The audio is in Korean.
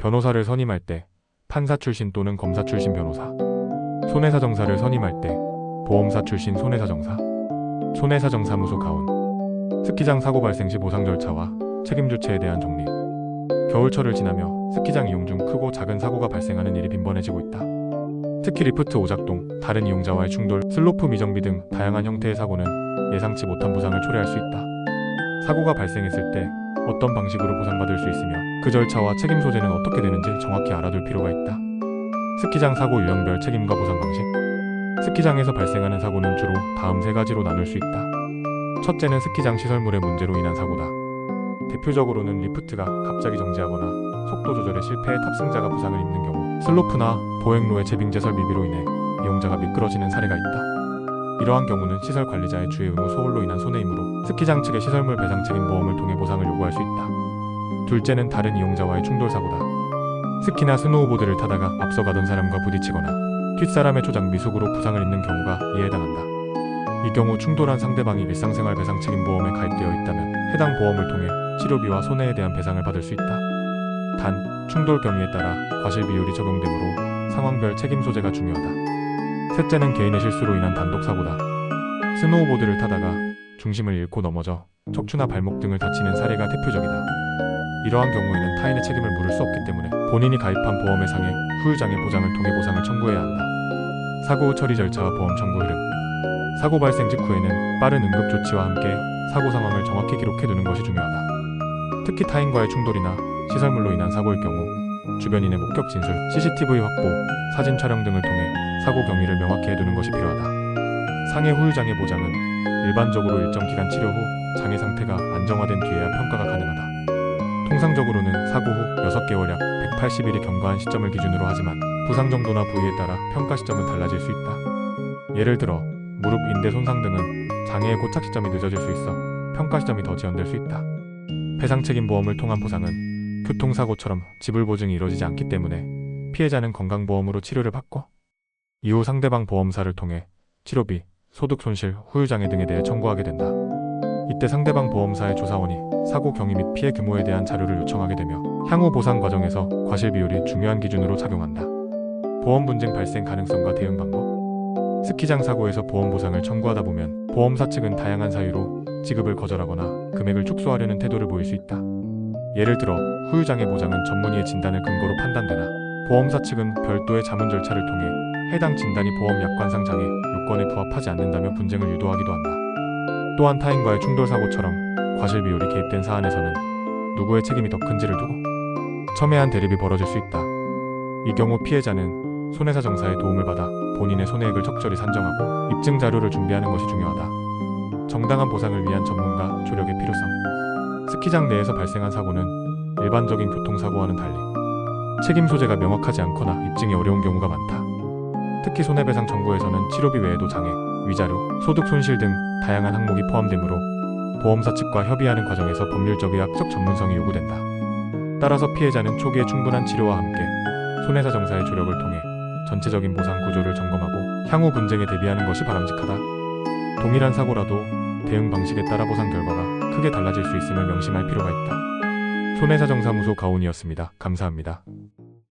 변호사를 선임할 때 판사 출신 또는 검사 출신 변호사, 손해사 정사를 선임할 때 보험사 출신 손해사 정사, 손해사 정사무소 가온, 스키장 사고 발생 시 보상 절차와 책임 주체에 대한 정리. 겨울철을 지나며 스키장 이용 중 크고 작은 사고가 발생하는 일이 빈번해지고 있다. 특히 리프트 오작동, 다른 이용자와의 충돌, 슬로프 미정비 등 다양한 형태의 사고는 예상치 못한 부상을 초래할 수 있다. 사고가 발생했을 때 어떤 방식으로 보상받을 수 있으며 그 절차와 책임 소재는 어떻게 되는지 정확히 알아둘 필요가 있다. 스키장 사고 유형별 책임과 보상 방식. 스키장에서 발생하는 사고는 주로 다음 세 가지로 나눌 수 있다. 첫째는 스키장 시설물의 문제로 인한 사고다. 대표적으로는 리프트가 갑자기 정지하거나 속도 조절에 실패해 탑승자가 부상을 입는 경우, 슬로프나 보행로의 재빙제 설비비로 인해 이용자가 미끄러지는 사례가 있다. 이러한 경우는 시설 관리자의 주의 의무 소홀로 인한 손해이므로 스키장 측의 시설물 배상 책임 보험을 통해 보상을 요구할 수 있다. 둘째는 다른 이용자와의 충돌 사고다. 스키나 스노우보드를 타다가 앞서가던 사람과 부딪히거나 뒷사람의 초장비 속으로 부상을 입는 경우가 이에 해당한다. 이 경우 충돌한 상대방이 일상생활 배상 책임 보험에 가입되어 있다면 해당 보험을 통해 치료비와 손해에 대한 배상을 받을 수 있다. 단, 충돌 경위에 따라 과실 비율이 적용되므로 상황별 책임 소재가 중요하다. 셋째는 개인의 실수로 인한 단독 사고다. 스노우보드를 타다가 중심을 잃고 넘어져 척추나 발목 등을 다치는 사례가 대표적이다. 이러한 경우에는 타인의 책임을 물을 수 없기 때문에 본인이 가입한 보험의 상해 후유장애 보장을 통해 보상을 청구해야 한다. 사고 후 처리 절차와 보험 청구 흐름 사고 발생 직후에는 빠른 응급 조치와 함께 사고 상황을 정확히 기록해 두는 것이 중요하다. 특히 타인과의 충돌이나 시설물로 인한 사고일 경우 주변인의 목격 진술, CCTV 확보, 사진 촬영 등을 통해 사고 경위를 명확히 해두는 것이 필요하다. 상해 후유장애 보장은 일반적으로 일정 기간 치료 후 장애 상태가 안정화된 뒤에야 평가가 가능하다. 통상적으로는 사고 후 6개월 약 180일이 경과한 시점을 기준으로 하지만 부상 정도나 부위에 따라 평가 시점은 달라질 수 있다. 예를 들어 무릎 인대 손상 등은 장애의 고착 시점이 늦어질 수 있어 평가 시점이 더 지연될 수 있다. 배상 책임 보험을 통한 보상은 교통사고처럼 지불 보증이 이루어지지 않기 때문에 피해자는 건강보험으로 치료를 받고 이후 상대방 보험사를 통해 치료비, 소득 손실, 후유 장애 등에 대해 청구하게 된다. 이때 상대방 보험사의 조사원이 사고 경위 및 피해 규모에 대한 자료를 요청하게 되며 향후 보상 과정에서 과실 비율이 중요한 기준으로 작용한다. 보험 분쟁 발생 가능성과 대응 방법 스키장 사고에서 보험 보상을 청구하다 보면 보험사 측은 다양한 사유로 지급을 거절하거나 금액을 축소하려는 태도를 보일 수 있다. 예를 들어 후유장애 보장은 전문의의 진단을 근거로 판단되나 보험사 측은 별도의 자문 절차를 통해 해당 진단이 보험 약관상 장애 요건에 부합하지 않는다며 분쟁을 유도하기도 한다. 또한 타인과의 충돌 사고처럼 과실 비율이 개입된 사안에서는 누구의 책임이 더 큰지를 두고 첨예한 대립이 벌어질 수 있다. 이 경우 피해자는 손해사 정사의 도움을 받아 본인의 손해액을 적절히 산정하고 입증 자료를 준비하는 것이 중요하다. 정당한 보상을 위한 전문가 조력의 필요성. 스키장 내에서 발생한 사고는 일반적인 교통사고와는 달리 책임 소재가 명확하지 않거나 입증이 어려운 경우가 많다. 특히 손해배상 청구에서는 치료비 외에도 장애, 위자료, 소득 손실 등 다양한 항목이 포함되므로 보험사 측과 협의하는 과정에서 법률적 의학적 전문성이 요구된다. 따라서 피해자는 초기에 충분한 치료와 함께 손해사 정사의 조력을 통해 전체적인 보상 구조를 점검하고 향후 분쟁에 대비하는 것이 바람직하다. 동일한 사고라도 대응 방식에 따라 보상 결과가 크게 달라질 수 있음을 명심할 필요가 있다. 손해사정사무소 가온이었습니다. 감사합니다.